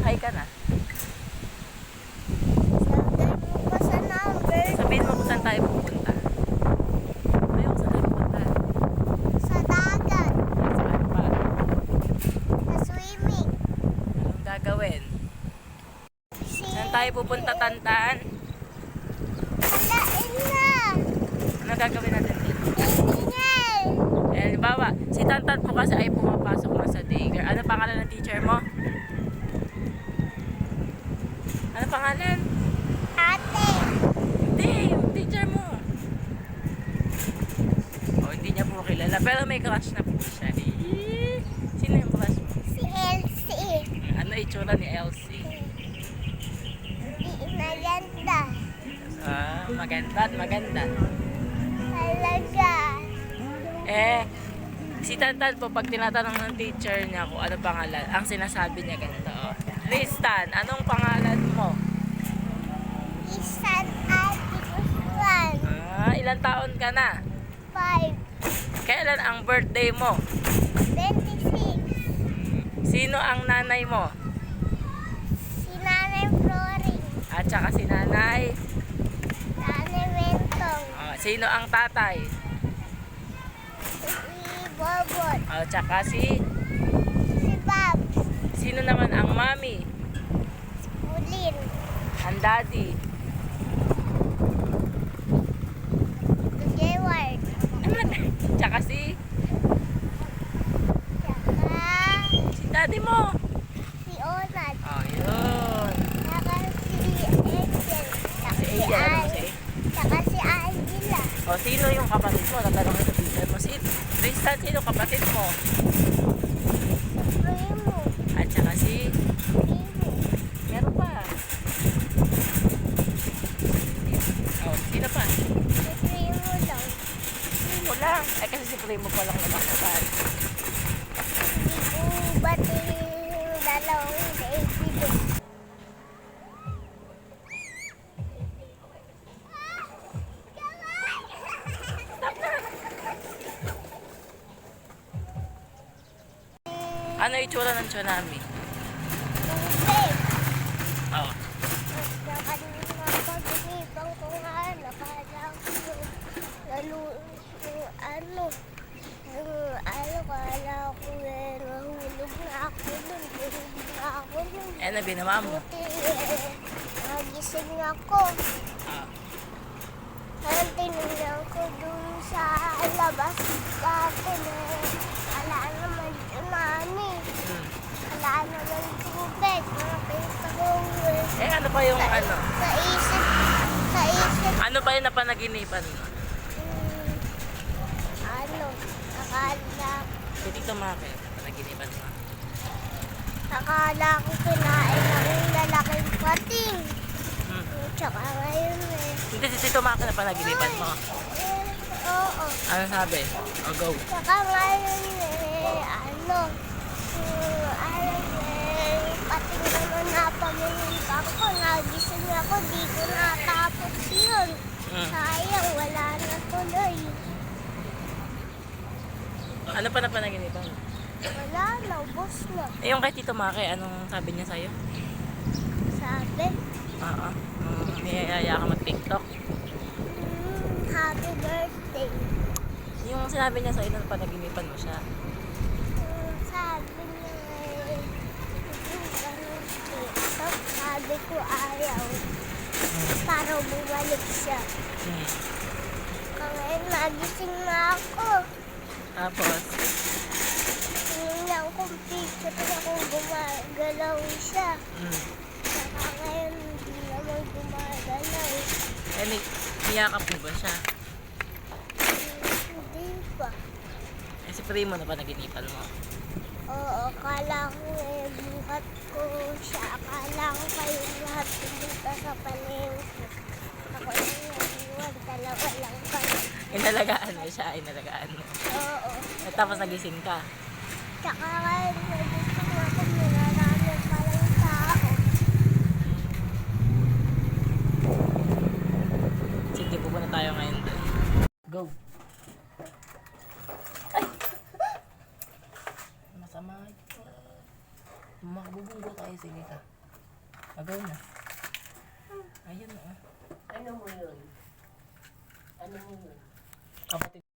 Hi ka na. Sabihin mo kung saan tayo pupunta. Ayaw saan tayo pupunta. Sa dagat. Saan pa? Sa swimming. Anong gagawin? Saan tayo pupunta tantaan? Tantaan na. Ano gagawin natin dito? Engineer. Eh, halimbawa, si Tantan po kasi ay pumapasok na sa daycare. Ano pangalan ng teacher mo? Ano pangalan? Ate! Hindi, yung teacher mo. Oh, hindi niya po kilala. Pero may crush na po siya. Eh, Sino yung crush mo? Si Elsie! Ano itsura ni Elsie? Maganda. Ah, maganda at maganda. Talaga. Eh, si Tantan po, pag tinatanong ng teacher niya kung ano pangalan, ang sinasabi niya ganito. Oh. Tristan, anong pangalan mo? Isang ate Guzman. Ilang taon ka na? Five. Kailan ang birthday mo? 26. Sino ang nanay mo? Si Nanay Floring. At saka si nanay. Nanay Mentong. Ah, sino ang tatay? Si Bobot. At saka si... Si Babs. Sino naman ang mami? Ulin. Ang daddy? Si Jeward. Ano? Tsaka si... Saka Si daddy mo. si Onad. Oh, yun. Saka si Angel. Saka Si si Angel, ano mo Ay. si... Saka si Angela. O, sino yung kapatid mo? Tatanungin sa teacher mo. Si Tristan, sino kapatid mo? Primo. At saka si... Primo. Meron pa. Oh, sino pa? Si Primo lang. Primo lang. Eh, kasi si Primo pa lang naman kapatid. Ano itsura ng tsunami? Oh. Ano ano kala ko eh nahulog na ako dun tulog na ako dun Eh, ano binawa mo? buti eh nagising ako Ah. kaya tinignan ko dun sa labas natin eh tsunami Hmm. wala naman tubig nakita ko eh ano pa yung sa, ano? sa isip sa isip Ano pa yung napanaginipan? Hmm, ano, akala, Si Tito Maki, napanaginipan mo. akala ko kinain ng lalaking pating. Hmm. Tsaka ngayon eh. Hindi si Tito Maki na panaginipan mo. eh, oo. Ano sabi? O, go. Tsaka ngayon eh, ano, hmm, ano pating naman napamilipan ko. Nagising ako, di ko natapos yun. Sayang, wala na tuloy. Ano pa na panaginipan? Wala na, ubos na. Eh, yung kay Tito Maki, anong sabi niya sa'yo? Sabi, Oo. Um, niyayaya ka mag-tiktok. Hmm, happy birthday. Yung sinabi niya sa'yo na panaginipan mo siya. Hmm, sabi niya eh, yung ganun dito. Sabi ko ayaw. Para bumalik siya. Ngayon nagising na ako. Tapos, Tingnan kong picture na kung gumagalaw siya. hmm. Saka ngayon hindi naman gumagalaw. Eh, ni niyakap mo ba siya? Hmm, Hindi pa. Eh, si Primo na panaginipan mo. Oo, akala ko eh, buhat ko siya. Akala ko kayo lahat pumunta sa palengke. Ako lang naiwan, dalawa lang kayo. Inalagaan mo siya, inalagaan mo. Oo. At tapos nagising ka. Tsaka ngayon, nagising ako, marami palang tao. Sige, pupunta tayo ngayon doon. Go. Ay! Masama ito. Makabubunggo tayo, sige ka. Agaw na. Ayun na. Ano mo yun? Ano mo yun? Kapatid